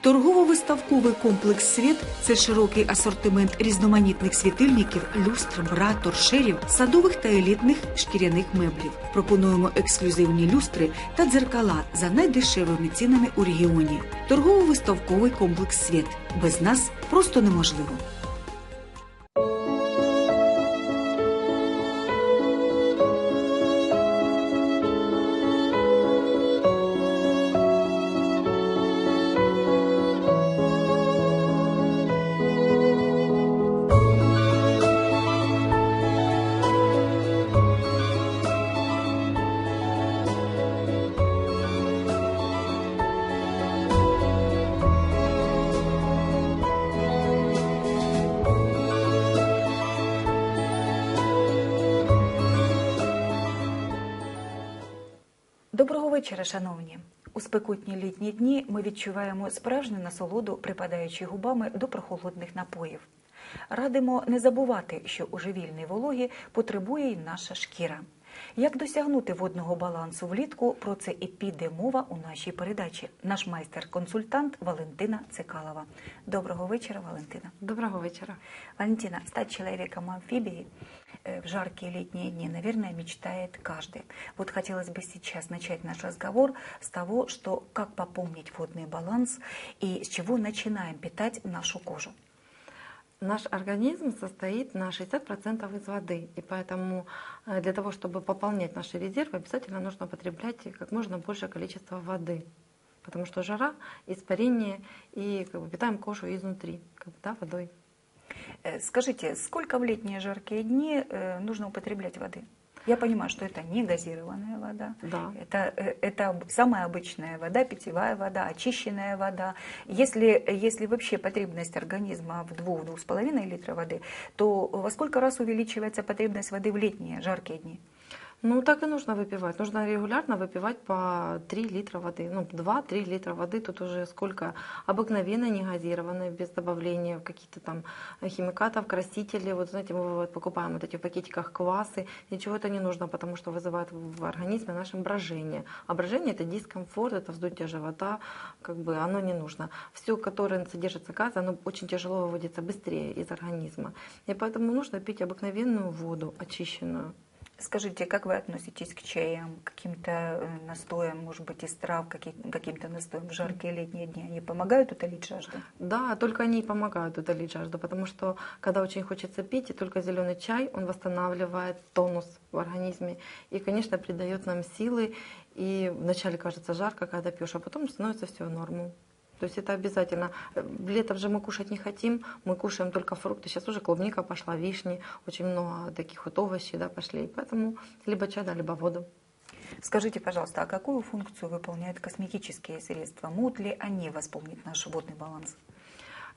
Торгово-виставковий комплекс Світ це широкий асортимент різноманітних світильників, люстр, бра, торшерів, садових та елітних шкіряних меблів. Пропонуємо ексклюзивні люстри та дзеркала за найдешевими цінами у регіоні. Торгово-виставковий комплекс Світ. Без нас просто неможливо. Вечора, шановні. У спекотні літні дні ми відчуваємо справжню насолоду, припадаючи губами до прохолодних напоїв. Радимо не забувати, що у живільній вологі потребує й наша шкіра. Як досягнути водного балансу влітку, про це і піде мова у нашій передачі. Наш майстер-консультант Валентина Цикалова. Доброго вечора, Валентина. Доброго вечера. Валентина, стать человеком амфибии э, в жаркие летние дни, наверное, мечтает каждый. Вот хотелось бы сейчас начать наш разговор с того, что как пополнить водный баланс и с чего начинаем питать нашу кожу. Наш организм состоит на 60% из воды, и поэтому э, для того, чтобы пополнять наши резервы, обязательно нужно употреблять как можно большее количество воды. Потому что жара, испарение и как бы, питаем кожу изнутри как да, водой. Э, Скажите, сколько в летние жаркие дни э, нужно употреблять воды? Я понимаю, что это не газированная вода, Да. это, э, это самая обычная вода, питьевая вода, очищенная вода. Если, если вообще потребность организма в 2-2,5 литра воды, то во сколько раз увеличивается потребность воды в летние жаркие дни? Ну, так и нужно выпивать. Нужно регулярно выпивать по 3 литра воды. Ну, 2-3 литра воды. Тут уже сколько обыкновенной, негазированной, без добавления каких-то там химикатов, красителей. Вот знаете, мы вот покупаем вот эти в пакетиках квасы. Ничего это не нужно, потому что вызывает в организме нашем брожение. А брожение это дискомфорт, это вздутие живота. Как бы оно не нужно. Все, которое содержится газ, оно очень тяжело выводится быстрее из организма. И поэтому нужно пить обыкновенную воду, очищенную. Скажите, как вы относитесь к чаям, каким-то э, настоям, может быть, из трав, каким- каким-то настоям в жаркие летние дни? Они помогают утолить жажду? Да, только они и помогают утолить жажду, потому что когда очень хочется пить, и только зеленый чай, он восстанавливает тонус в организме и, конечно, придает нам силы. И вначале кажется жарко, когда пьешь, а потом становится все норму. То есть это обязательно. Э, Летом же мы кушать не хотим, мы кушаем только фрукты. Сейчас уже клубника пошла, вишни, очень много таких вот овощей да, пошли. Поэтому либо чай, да, либо воду. Скажите, пожалуйста, а какую функцию выполняют косметические средства? Могут ли они восполнить наш водный баланс?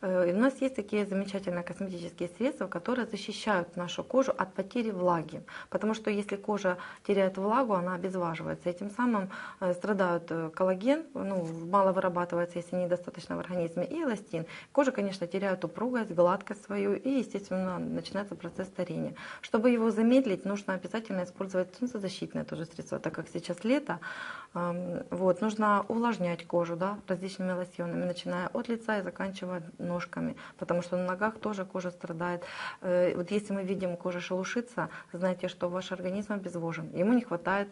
Э, и У нас есть такие замечательные косметические средства, которые защищают нашу кожу от потери влаги. Потому что если кожа теряет влагу, она обезваживается. Этим самым э, страдают э, коллаген, ну, мало вырабатывается, если недостаточно в организме, и эластин. Кожа, конечно, теряет упругость, гладкость свою, и, естественно, начинается процесс старения. Чтобы его замедлить, нужно обязательно использовать солнцезащитное тоже средство, так как сейчас лето. эм, Вот, нужно увлажнять кожу да, различными лосьонами, начиная от лица и заканчивая ножками, потому что на ногах тоже кожа страдает. Э, Вот если мы видим, кожа шелушится, знайте, что ваш организм обезвожен, ему не хватает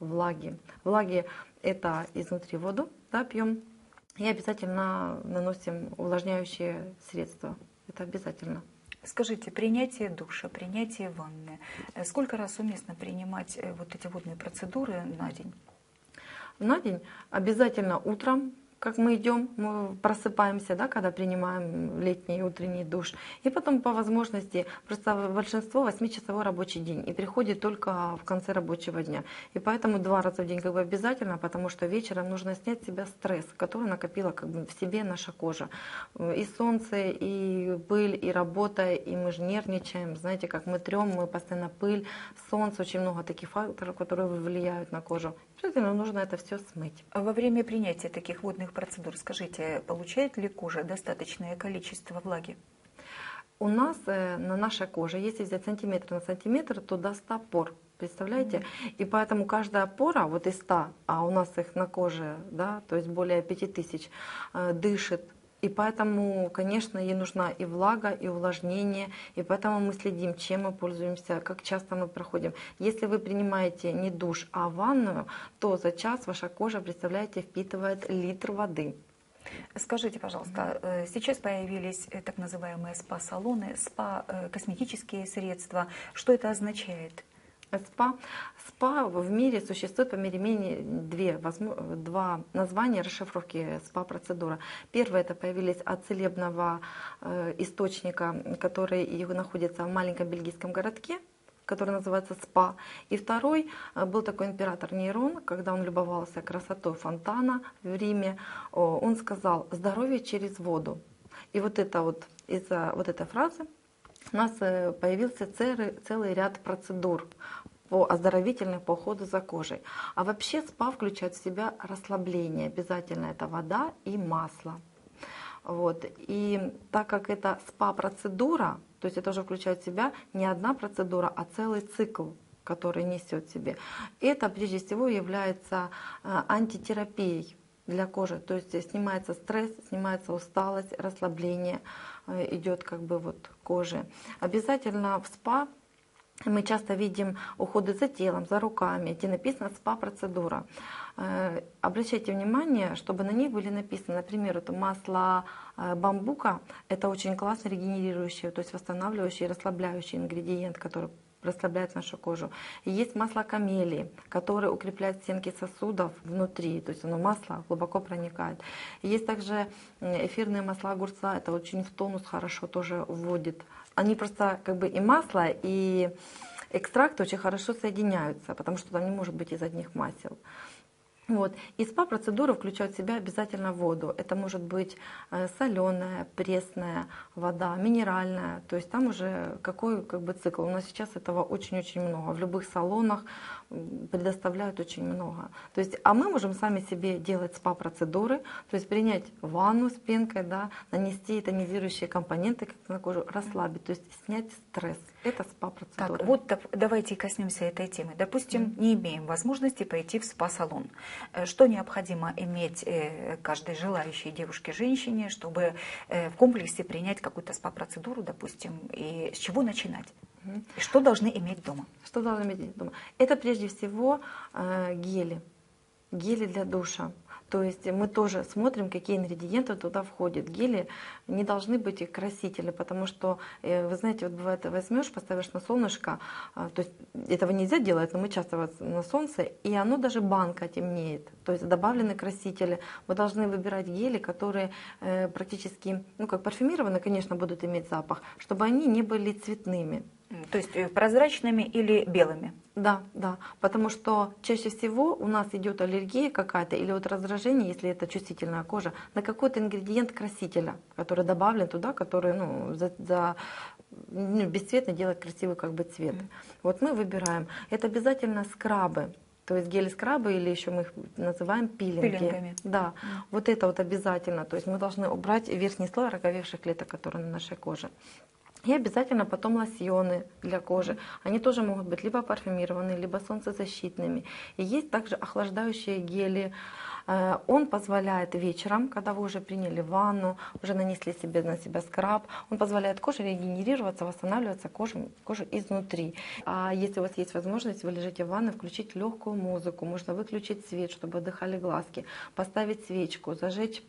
влаги. Влаги это изнутри воду, да, пьем, и обязательно наносим увлажняющие средства. Это обязательно. Скажите, принятие душа, принятие ванны, э, сколько раз уместно принимать э, вот эти водные процедуры на день? на день обязательно утром, как мы идем, мы просыпаемся, да, когда принимаем летний утренний душ. И потом по возможности, просто большинство 8-часовой рабочий день и приходит только в конце рабочего дня. И поэтому два раза в день как бы обязательно, потому что вечером нужно снять с себя стресс, который накопила как бы в себе наша кожа. И солнце, и пыль, и работа, и мы же нервничаем. Знаете, как мы трем, мы постоянно пыль, солнце, очень много таких факторов, которые влияют на кожу. Обязательно нужно это все смыть. А Во время принятия таких водных процедур, скажите, получает ли кожа достаточное количество влаги? У нас э, на нашей коже, если взять сантиметр на сантиметр, то до 100 пор. Представляете? И поэтому каждая пора, вот из 100, а у нас их на коже, да, то есть более 5000, э, дышит. И поэтому, конечно, ей нужна и влага, и увлажнение. И поэтому мы следим, чем мы пользуемся, как часто мы проходим. Если вы принимаете не душ, а ванную, то за час ваша кожа, представляете, впитывает литр воды. Скажите, пожалуйста, э, сейчас появились э, так называемые спа-салоны, спа-косметические средства. Что это означает? СПА. СПА в мире существует по мере менее две, два названия расшифровки СПА-процедура. Первое это появились от целебного э, источника, который находится в маленьком бельгийском городке, который называется СПА. И второй э, был такой император Нейрон, когда он любовался красотой фонтана в Риме, он сказал «здоровье через воду». И вот это вот из-за вот этой фразы у нас э, появился целый, целый ряд процедур по оздоровительных по уходу за кожей. А вообще СПА включает в себя расслабление. Обязательно это вода и масло. Вот. И так как это СПА-процедура, то есть это уже включает в себя не одна процедура, а целый цикл который несет в себе. Это прежде всего является э, антитерапией для кожи. То есть снимается стресс, снимается усталость, расслабление э, идет как бы вот кожи. Обязательно в спа мы часто видим уходы за телом, за руками, где написано СПА-процедура. Э, обращайте внимание, чтобы на них были написаны, например, это масло э, бамбука, это очень классно регенерирующий, то есть восстанавливающий и расслабляющий ингредиент, который расслабляет нашу кожу. И есть масло камелии, которое укрепляет стенки сосудов внутри, то есть оно масло глубоко проникает. И есть также эфирные масла огурца, это очень в тонус хорошо тоже вводит они просто как бы и масло, и экстракт очень хорошо соединяются, потому что там не может быть из одних масел. Вот. И СПА-процедура включает в себя обязательно воду. Это может быть э, соленая, пресная вода, минеральная. То есть там уже какой как бы, цикл. У нас сейчас этого очень-очень много. В любых салонах предоставляют очень много. То есть, а мы можем сами себе делать СПА-процедуры, то есть принять ванну с пенкой, да, нанести тонизирующие компоненты как на кожу, расслабить, то есть снять стресс. Это СПА-процедура. Так, вот давайте коснемся этой темы. Допустим, mm-hmm. не имеем возможности пойти в СПА-салон. Э, что необходимо иметь э, каждой желающей девушке-женщине, чтобы э, в комплексе принять какую-то СПА-процедуру, допустим, и с чего начинать? И что должны иметь дома? Что должны иметь дома? Это прежде всего гели. Гели для душа. То есть мы тоже смотрим, какие ингредиенты туда входят. Гели не должны быть красители, потому что, э, вы знаете, вот бывает, возьмешь, поставишь на солнышко, а, то есть этого нельзя делать, но мы часто вот на солнце, и оно даже банка темнеет. То есть добавлены красители. Мы должны выбирать гели, которые э, практически, ну как парфюмированы, конечно, будут иметь запах, чтобы они не были цветными. То есть э, прозрачными или белыми? Да, да, потому что чаще всего у нас идет аллергия какая-то или вот раздражение, если это чувствительная кожа, на какой-то ингредиент красителя, который добавлен туда, который ну, за, за ну, бесцветно делает красивый как бы цвет. Mm. Вот мы выбираем. Это обязательно скрабы. То есть гели-скрабы или еще мы их называем пилинги. Пилингами. Да, mm. вот это вот обязательно. То есть мы должны убрать верхний слой роговевших клеток, которые на нашей коже. И обязательно потом лосьоны для кожи. Они тоже могут быть либо парфюмированные, либо солнцезащитными. И есть также охлаждающие гели. Э, он позволяет вечером, когда вы уже приняли ванну, уже нанесли себе на себя скраб, он позволяет коже регенерироваться, восстанавливаться кожу, кожу изнутри. А если у вас есть возможность, вы лежите в ванной, включить легкую музыку, можно выключить свет, чтобы отдыхали глазки, поставить свечку, зажечь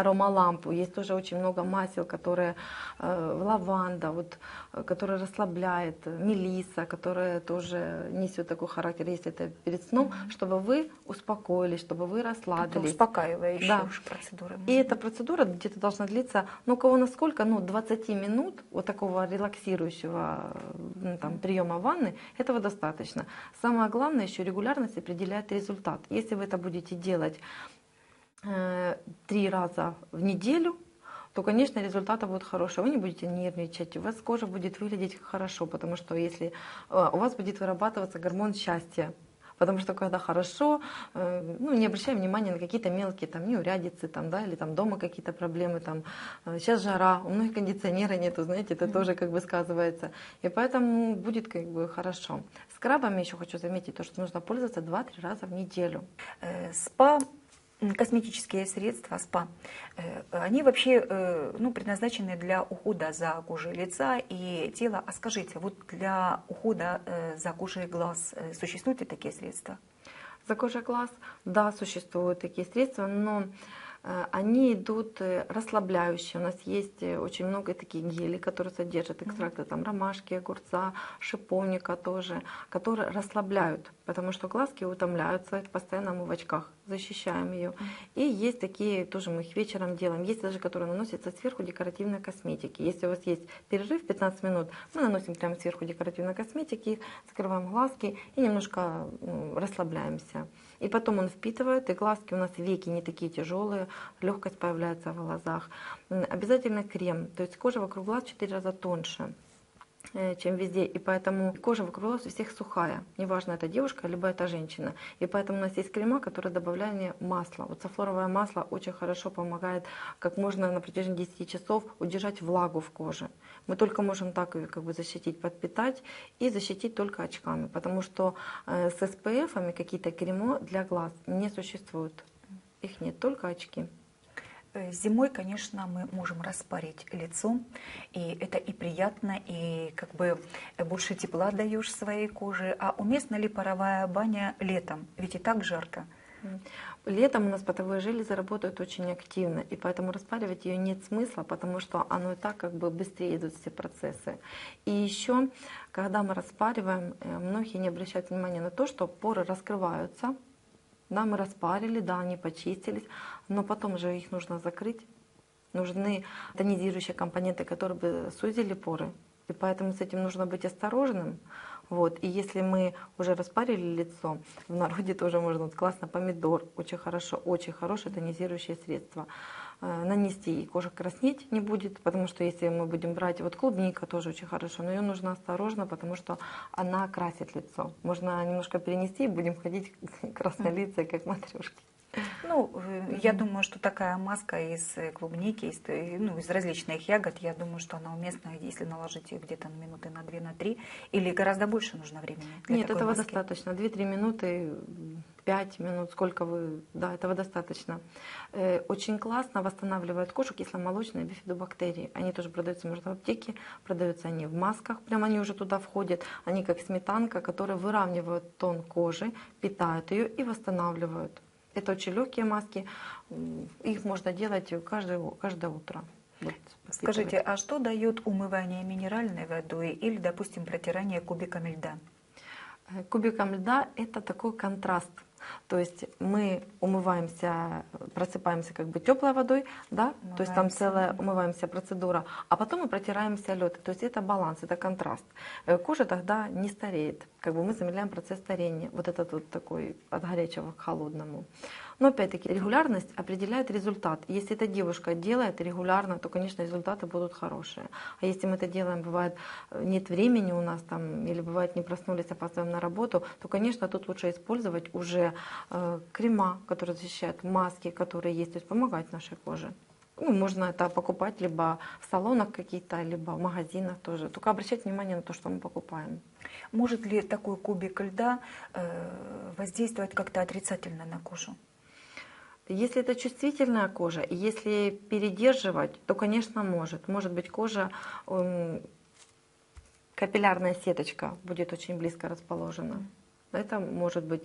аромалампу. Есть тоже очень много масел, которые э, лаванда, вот, э, которая расслабляет, мелиса, которая тоже несет такой характер, если это перед сном, mm-hmm. чтобы вы успокоились, чтобы вы расслабились. Это успокаивающая да. уж процедура. И эта процедура где-то должна длиться, ну, у кого насколько, ну, 20 минут вот такого релаксирующего ну, там, приема ванны, этого достаточно. Самое главное еще регулярность определяет результат. Если вы это будете делать Э, три раза в неделю, то, конечно, результаты будут хорошие. Вы не будете нервничать, у вас кожа будет выглядеть хорошо, потому что если э, у вас будет вырабатываться гормон счастья, Потому что когда хорошо, э, ну, не обращаем внимания на какие-то мелкие там неурядицы, там, да, или там дома какие-то проблемы, там, э, сейчас жара, у многих кондиционера нету, знаете, это тоже как бы сказывается. И поэтому будет как бы хорошо. Скрабами еще хочу заметить то, что нужно пользоваться 2-3 раза в неделю. Э, СПА косметические средства СПА, э, они вообще э, ну, предназначены для ухода за кожей лица и тела. А скажите, вот для ухода э, за кожей глаз существуют ли такие средства? За кожей глаз, да, существуют такие средства, но они идут э, расслабляющие. У нас есть э, очень много таких гелей, которые содержат экстракты там, ромашки, огурца, шиповника тоже, которые расслабляют, потому что глазки утомляются, постоянно мы в очках защищаем ее. И есть такие, тоже мы их вечером делаем. Есть даже, которые наносятся сверху декоративной косметики. Если у вас есть перерыв 15 минут, мы наносим прямо сверху декоративной косметики, закрываем глазки и немножко ну, расслабляемся. И потом он впитывает, и глазки у нас веки не такие тяжелые, легкость появляется в глазах. Обязательно крем, то есть кожа вокруг глаз в 4 раза тоньше чем везде, и поэтому кожа вокруг глаз у всех сухая, неважно, это девушка, либо это женщина. И поэтому у нас есть крема, которые добавляют масла. Вот софлоровое масло очень хорошо помогает как можно на протяжении 10 часов удержать влагу в коже. Мы только можем так как бы защитить, подпитать и защитить только очками, потому что э, с SPF какие-то крема для глаз не существует. Их нет, только очки. Э, Зимой, конечно, мы можем распарить лицо, и это и приятно, и как бы больше тепла даешь своей коже. А уместна ли паровая баня летом? Ведь и так жарко. Летом у нас потовые железы работают очень активно, и поэтому распаривать ее нет смысла, потому что оно и так как бы быстрее идут все процессы. И еще, когда мы распариваем, э, многие не обращают внимания на то, что поры раскрываются, да, мы распарили, да, они почистились, но потом же их нужно закрыть. Нужны тонизирующие компоненты, которые бы сузили поры. И поэтому с этим нужно быть осторожным. Вот. И если мы уже распарили лицо, в народе тоже можно вот классно помидор, очень хорошо, очень хорошее тонизирующее средство. Э, Нанести, и кожа краснеть не будет, потому что если мы будем брать, вот клубника тоже очень хорошо, но ее нужно осторожно, потому что она красит лицо. Можно немножко перенести и будем ходить краснолицей, как матрешки. Ну, э, я думаю, что такая маска из э, клубники, из, э, ну, из различных ягод, я думаю, что она уместна, если наложить ее где-то на минуты на 2 на 3, или гораздо больше нужно времени Нет, этого маски? достаточно. 2-3 минуты, 5 минут, сколько вы... Да, этого достаточно. Очень классно восстанавливают кожу кисломолочные бифидобактерии. Они тоже продаются, можно в аптеке, продаются они в масках, прям они уже туда входят. Они как сметанка, которые выравнивают тон кожи, питают ее и восстанавливают. Это очень легкие маски, их можно делать каждое, каждое утро. Вот, Скажите, а что дает умывание минеральной водой или, допустим, протирание кубиками льда? Э, Кубиком льда это такой контраст. То есть мы умываемся, просыпаемся как бы теплой водой, да, то есть там Умываемся, целая умываемся процедура, а потом мы протираемся лед. То есть это баланс, это контраст. Э, Кожа тогда не стареет, как бы мы замедляем процесс старения. Вот этот вот такой от горячего к холодному. Но опять-таки регулярность определяет результат. Если эта девушка делает регулярно, то, конечно, результаты будут хорошие. А если мы это делаем, бывает, нет времени у нас там, или бывает не проснулись, опаздываем на работу, то, конечно, тут лучше использовать уже э, крема, которые защищают, маски, которые есть, то есть помогать нашей коже. Ну, можно это покупать либо в салонах каких-то, либо в магазинах тоже. Только обращать внимание на то, что мы покупаем. Может ли такой кубик льда э, воздействовать как-то отрицательно на кожу? Если это чувствительная кожа, и если передерживать, то, конечно, может. Может быть, кожа, м, капиллярная сеточка будет очень близко расположена. Это может быть.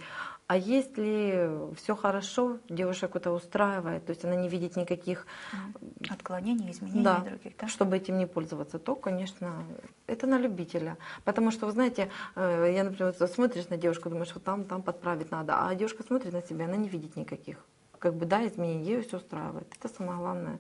А если все хорошо, девушек это устраивает, то есть она не видит никаких, Отклонений, изменений Да. других, да? чтобы этим не пользоваться, то, конечно, это на любителя. Потому что, вы знаете, э, я, например, смотришь на девушку, думаешь, вот там, там подправить надо, а девушка смотрит на себя, она не видит никаких. Как бы, да, изменений, ее все устраивает. Это самое главное.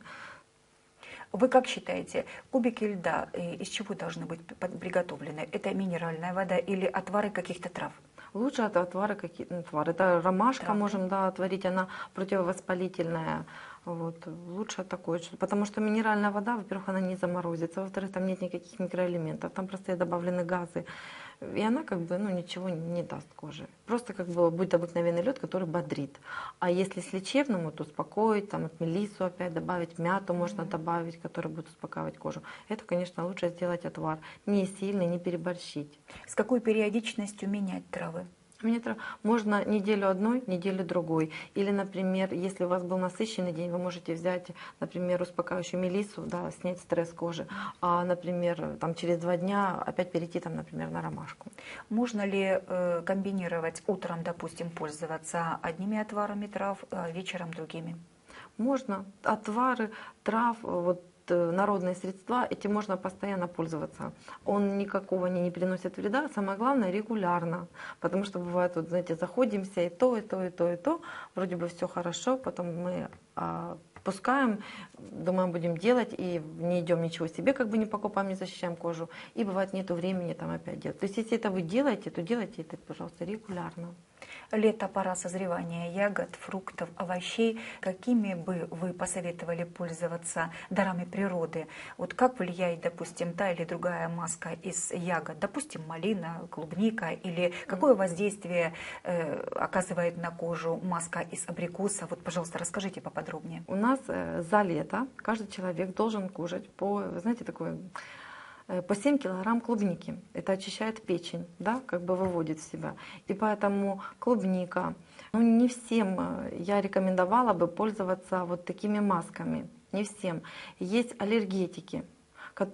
Вы как считаете, кубики льда э, из чего должны быть приготовлены? Это минеральная вода или отвары каких-то трав? Лучше это отвары какие ну, отвары. Это ромашка Травы. можем да, отварить, она противовоспалительная. Вот. Лучше такое, потому что минеральная вода, во-первых, она не заморозится, во-вторых, там нет никаких микроэлементов, там просто добавлены газы. И она как бы ну, ничего не даст коже. Просто как бы будет обыкновенный лед, который бодрит. А если с лечебным, вот успокоить, там от мелису опять добавить, мяту можно добавить, которая будет успокаивать кожу. Это, конечно, лучше сделать отвар. Не сильный, не переборщить. С какой периодичностью менять травы? Метра можно неделю одной, неделю другой. Или, например, если у вас был насыщенный день, вы можете взять, например, успокаивающую мелису, да, снять стресс кожи. А, например, там через два дня опять перейти, там, например, на ромашку. Можно ли э, комбинировать утром, допустим, пользоваться одними отварами трав, а вечером другими? Можно. Отвары трав, вот народные средства, этим можно постоянно пользоваться. Он никакого не, не приносит вреда, самое главное регулярно. Потому что бывает, вот, знаете, заходимся и то, и то, и то, и то, вроде бы все хорошо, потом мы а, пускаем, думаем, будем делать, и не идем ничего себе, как бы не покупаем, не защищаем кожу. И бывает, нету времени там опять делать. То есть, если это вы делаете, то делайте это, пожалуйста, регулярно. Лето – пора созревания ягод, фруктов, овощей. Какими бы вы посоветовали пользоваться дарами природы? Вот как влияет, допустим, та или другая маска из ягод? Допустим, малина, клубника. Или какое воздействие э, оказывает на кожу маска из абрикоса? Вот, пожалуйста, расскажите поподробнее. У нас э, за лето каждый человек должен кушать по, знаете, такой по 7 килограмм клубники. Это очищает печень, да, как бы выводит себя. И поэтому клубника, ну не всем э, я рекомендовала бы пользоваться вот такими масками. Не всем. Есть аллергетики,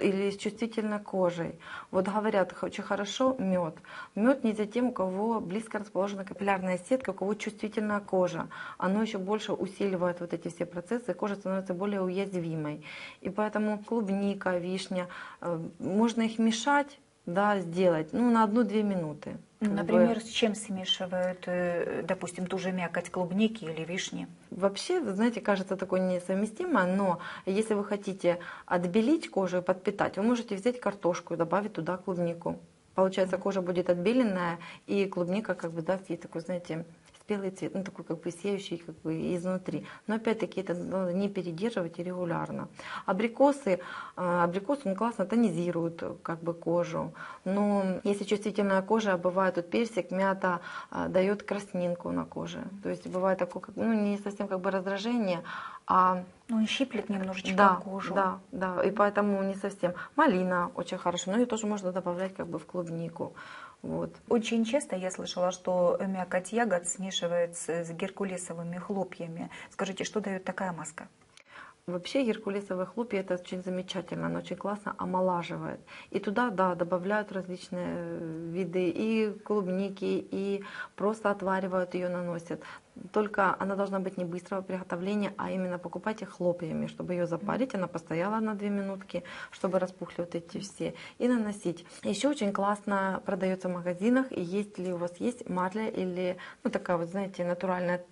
или с чувствительной кожей. Вот говорят, очень хорошо мед. Мед нельзя тем, у кого близко расположена капиллярная сетка, у кого чувствительная кожа. Оно еще больше усиливает вот эти все процессы, и кожа становится более уязвимой. И поэтому клубника, вишня, э, можно их мешать, да, сделать, ну, на одну-две минуты. Например, с чем смешивают, э, допустим, ту же мякоть клубники или вишни? Вообще, вы знаете, кажется такое несовместимо, но если вы хотите отбелить кожу и подпитать, вы можете взять картошку и добавить туда клубнику. Получается, кожа будет отбеленная, и клубника как бы даст ей такой, знаете, спелый цвет, ну такой как бы сияющий как бы изнутри. Но опять-таки это надо не передерживать и регулярно. Абрикосы, а, абрикосы он классно тонизируют как бы кожу. Но если чувствительная кожа, бывает тут персик, мята а, дает краснинку на коже. То есть бывает такое, ну не совсем как бы раздражение, а ну, он щиплет немножечко да, кожу. Да, да, и поэтому не совсем. Малина очень хорошо, но ее тоже можно добавлять как бы в клубнику. Вот. Очень часто я слышала, что мякоть ягод смешивается с геркулесовыми хлопьями. Скажите, что дает такая маска? Вообще геркулесовые хлопья это очень замечательно, оно очень классно омолаживает. И туда, да, добавляют различные э, виды и клубники, и просто отваривают ее, наносят. Только она должна быть не быстрого приготовления, а именно покупайте хлопьями, чтобы ее запарить, она постояла на 2 минутки, чтобы распухли вот эти все, и наносить. Еще очень классно продается в магазинах, и если у вас есть марля или, ну такая вот, знаете, натуральная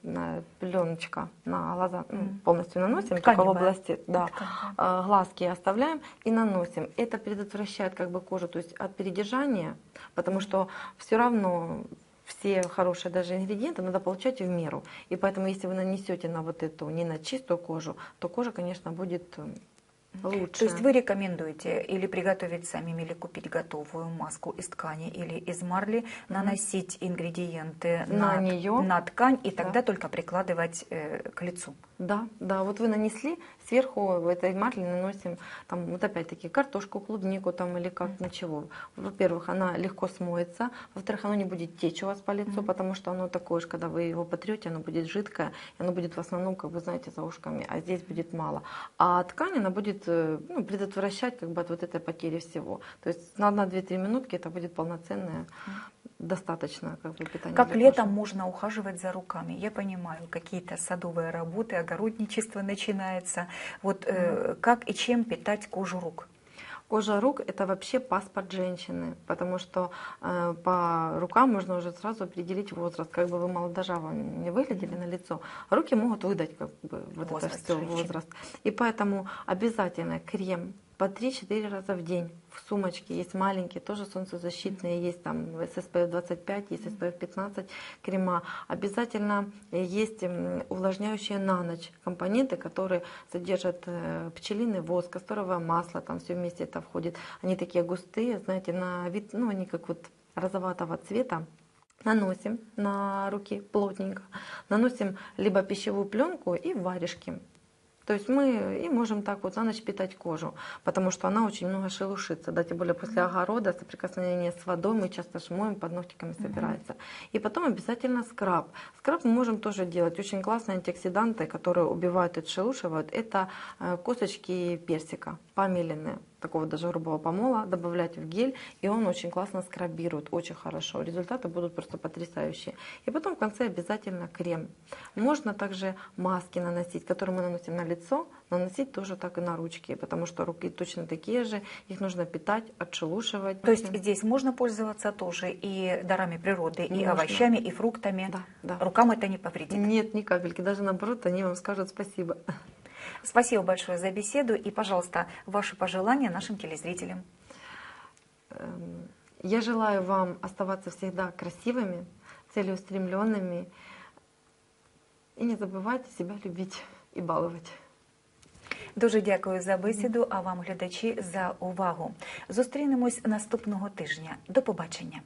пленочка на глаза, ну, полностью наносим, только в области, да, а, глазки оставляем и наносим. Это предотвращает как бы кожу, то есть от передержания, потому что все равно все хорошие даже ингредиенты надо получать в меру. И поэтому, если вы нанесете на вот эту, не на чистую кожу, то кожа, конечно, будет э, лучше. То есть вы рекомендуете или приготовить самим, или купить готовую маску из ткани или из марли, наносить ингредиенты на, на, нее, на ткань и тогда да. только прикладывать э, к лицу? Да, да, вот вы нанесли, сверху в этой марли наносим, там, вот опять-таки, картошку, клубнику там или как, ничего. Во-первых, она легко смоется, во-вторых, оно не будет течь у вас по лицу, mm-hmm. потому что оно такое же, когда вы его потрете, оно будет жидкое, и оно будет в основном, как вы знаете, за ушками, а здесь будет мало. А ткань, она будет э, ну, предотвращать как бы от вот этой потери всего. То есть на 1-2-3 минутки это будет полноценная mm-hmm достаточно как бы питания. Как летом кожи. можно ухаживать за руками? Я понимаю, какие-то садовые работы, огородничество начинается. Вот э, как и чем питать кожу рук? Кожа рук – это вообще паспорт женщины, потому что э, по рукам можно уже сразу определить возраст. Как бы вы молодожавом не выглядели на лицо, руки могут выдать как бы вот возраст это все, возраст. И поэтому обязательно крем по 3-4 раза в день в сумочке. Есть маленькие, тоже солнцезащитные, есть там SPF 25, есть SPF 15 крема. Обязательно есть увлажняющие на ночь компоненты, которые содержат э, пчелиный воск, касторовое масло, там все вместе это входит. Они такие густые, знаете, на вид, ну они как вот розоватого цвета, наносим на руки плотненько, наносим либо пищевую пленку и варежки. То есть мы и можем так вот на ночь питать кожу, потому что она очень много шелушится, да, тем более после огорода, соприкосновения с водой мы часто шмоем, под ногтиками собирается. И потом обязательно скраб. Скраб мы можем тоже делать. Очень классные антиоксиданты, которые убивают и отшелушивают, это э, косточки персика, помеленные такого даже грубого помола, добавлять в гель, и он очень классно скрабирует, очень хорошо. Результаты будут просто потрясающие. И потом в конце обязательно крем. Можно также маски наносить, которые мы наносим на лицо, наносить тоже так и на ручки, потому что руки точно такие же, их нужно питать, отшелушивать. То есть здесь можно пользоваться тоже и дарами природы, и Можно. овощами, и фруктами. Да, да. Рукам это не повредит. Нет, ни капельки, даже наоборот, они вам скажут спасибо. Спасибо большое за беседу и, пожалуйста, ваши пожелания нашим телезрителям. Эм, Я желаю вам оставаться всегда красивыми, целеустремленными и не забывайте себя любить и баловать. Дуже дякую за бесіду, а вам, глядачі, за увагу. Зустрінемось наступного тижня. До побачення.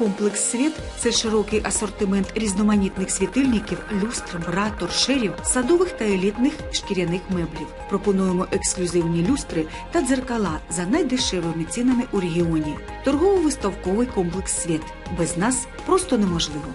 Комплекс Світ це широкий асортимент різноманітних світильників, люстр, бра, торшерів, садових та елітних шкіряних меблів. Пропонуємо ексклюзивні люстри та дзеркала за найдешевими цінами у регіоні. Торгово-виставковий комплекс Світ без нас просто неможливо.